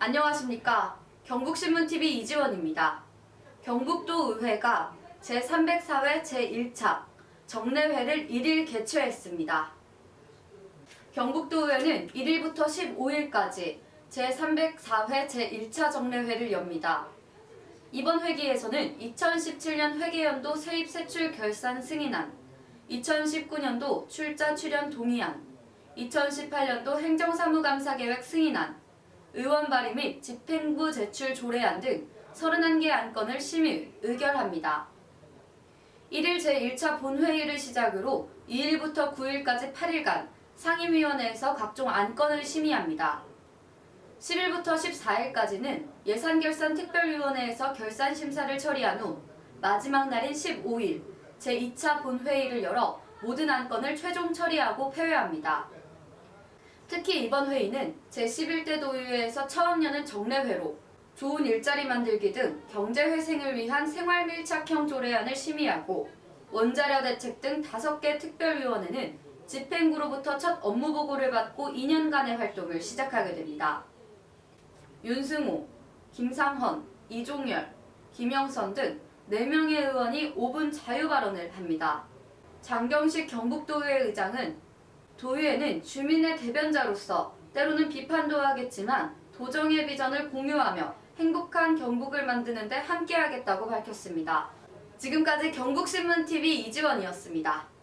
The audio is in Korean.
안녕하십니까. 경북신문TV 이지원입니다. 경북도 의회가 제304회 제1차 정례회를 1일 개최했습니다. 경북도 의회는 1일부터 15일까지 제304회 제1차 정례회를 엽니다. 이번 회기에서는 2017년 회계연도 세입 세출 결산 승인안, 2019년도 출자 출연 동의안, 2018년도 행정사무감사 계획 승인안, 의원 발의 및 집행부 제출 조례안 등 31개 안건을 심의, 의결합니다. 1일 제1차 본회의를 시작으로 2일부터 9일까지 8일간 상임위원회에서 각종 안건을 심의합니다. 10일부터 14일까지는 예산결산 특별위원회에서 결산 심사를 처리한 후 마지막 날인 15일 제2차 본회의를 열어 모든 안건을 최종 처리하고 폐회합니다. 특히 이번 회의는 제11대 도의회에서 처음 여는 정례회로 좋은 일자리 만들기 등 경제 회생을 위한 생활 밀착형 조례안을 심의하고 원자료 대책 등 5개 특별위원회는 집행부로부터 첫 업무 보고를 받고 2년간의 활동을 시작하게 됩니다. 윤승호, 김상헌, 이종열, 김영선 등 4명의 의원이 5분 자유 발언을 합니다. 장경식 경북도의회 의장은 도의회는 주민의 대변자로서 때로는 비판도 하겠지만 도정의 비전을 공유하며 행복한 경북을 만드는데 함께하겠다고 밝혔습니다. 지금까지 경북신문TV 이지원이었습니다.